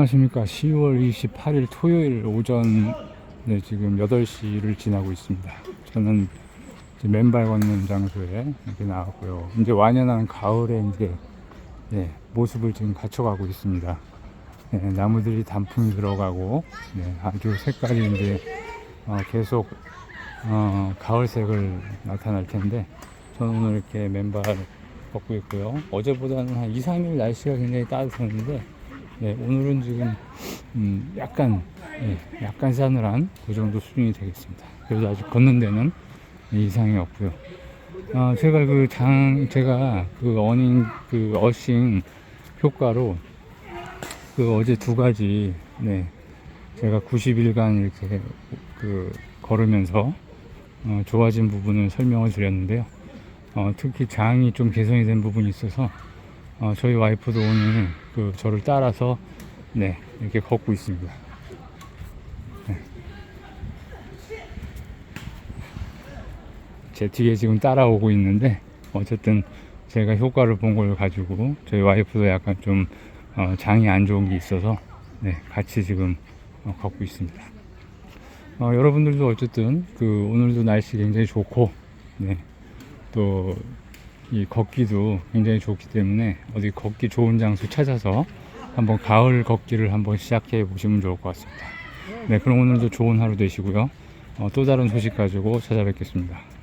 안녕하십니까. 10월 28일 토요일 오전 네, 지금 8시를 지나고 있습니다. 저는 맨발 걷는 장소에 이렇게 나왔고요. 이제 완연한 가을에 이제 네, 모습을 지금 갖춰가고 있습니다. 네, 나무들이 단풍이 들어가고 네, 아주 색깔이 이제 어, 계속 어, 가을색을 나타날 텐데 저는 오늘 이렇게 맨발 걷고 있고요. 어제보다는 한 2, 3일 날씨가 굉장히 따뜻했는데 네, 오늘은 지금 음, 약간 예, 약간 싸늘한 그 정도 수준이 되겠습니다. 그래도 아직 걷는 데는 이상이 없고요. 아, 제가 그 장 제가 그 어닝 그 어싱 효과로 그 어제 두 가지 네 제가 90일간 이렇게 그 걸으면서 어, 좋아진 부분을 설명을 드렸는데요. 어, 특히 장이 좀 개선이 된 부분이 있어서 어, 저희 와이프도 오늘 그 저를 따라서 네 이렇게 걷고 있습니다. 네. 제 뒤에 지금 따라오고 있는데 어쨌든 제가 효과를 본 걸 가지고 저희 와이프도 약간 좀 어, 장이 안 좋은 게 있어서 네 같이 지금 어, 걷고 있습니다. 어, 여러분들도 어쨌든 그 오늘도 날씨 굉장히 좋고 네, 또 이 걷기도 굉장히 좋기 때문에 어디 걷기 좋은 장소 찾아서 한번 가을 걷기를 한번 시작해 보시면 좋을 것 같습니다. 네, 그럼 오늘도 좋은 하루 되시고요. 어, 또 다른 소식 가지고 찾아뵙겠습니다.